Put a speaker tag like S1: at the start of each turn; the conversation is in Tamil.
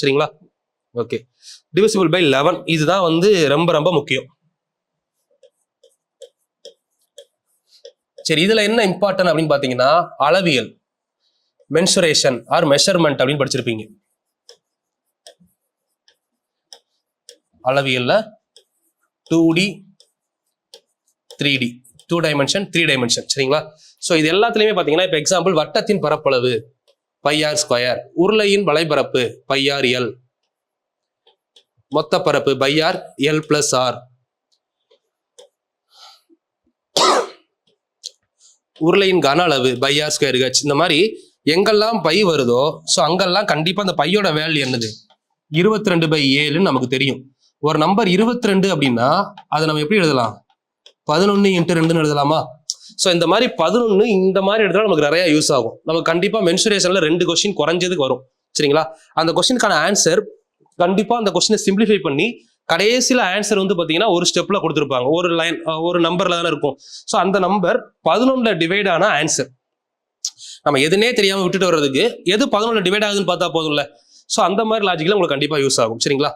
S1: சரிங்களா? ஓகே டிவிசிபிள் பை லெவன் இதுதான் வந்து ரொம்ப ரொம்ப முக்கியம். சரி இதுல என்ன இம்பார்ட்டன் அப்படின்னு பாத்தீங்கன்னா அளவியல் மென்சுரேஷன் ஆர் மெஷர்மெண்ட் அப்படின்னு படிச்சிருப்பீங்க. அளவியல்ல two D three D two dimension three dimension சரிங்களா? ஸோ இது எல்லாத்துலயுமே பாத்தீங்கன்னா இப்போ எக்ஸாம்பிள் வட்டத்தின் பரப்பளவு பையார் ஸ்கொயர். உருளையின் வலைபரப்பு பையார் எல். மொத்த பரப்பு பையார் எல் பிளஸ் ஆர் உருளையின் கன அளவு பையார் ஸ்கொயர் ஹெச் இந்த மாதிரி எங்கெல்லாம் பை வருதோ ஸோ அங்கெல்லாம் கண்டிப்பா அந்த பையோட வேல்யூ என்னது? இருபத்தி ரெண்டு பை ஏழுன்னு நமக்கு தெரியும். ஒரு நம்பர் இருபத்தி ரெண்டு அப்படின்னா அதை நம்ம எப்படி எழுதலாம்? பதினொன்று இன்ட்டு ரெண்டுன்னு எழுதலாமா? ஸோ இந்த மாதிரி பதினொன்று இந்த மாதிரி எடுத்தால் நமக்கு நிறைய யூஸ் ஆகும். நமக்கு கண்டிப்பாக மென்சுரேஷனில் ரெண்டு கொஸ்டின் குறைஞ்சதுக்கு வரும். சரிங்களா? அந்த கொஸ்டினுக்கான ஆன்சர் கண்டிப்பாக அந்த கொஸ்டினை சிம்பிளிஃபை பண்ணி கடைசியில் ஆன்சர் வந்து பார்த்தீங்கன்னா ஒரு ஸ்டெப்பில் கொடுத்துருப்பாங்க. ஒரு லைன் ஒரு நம்பரில் தானே இருக்கும். ஸோ அந்த நம்பர் பதினொன்றில் டிவைட் ஆன ஆன்சர் நம்ம எதுனே தெரியாமல் விட்டுட்டு வர்றதுக்கு எது பதினொன்று டிவைட் ஆகுதுன்னு பார்த்தா போதும்ல? ஸோ அந்த மாதிரி லாஜிக்கில் உங்களுக்கு கண்டிப்பாக யூஸ் ஆகும். சரிங்களா?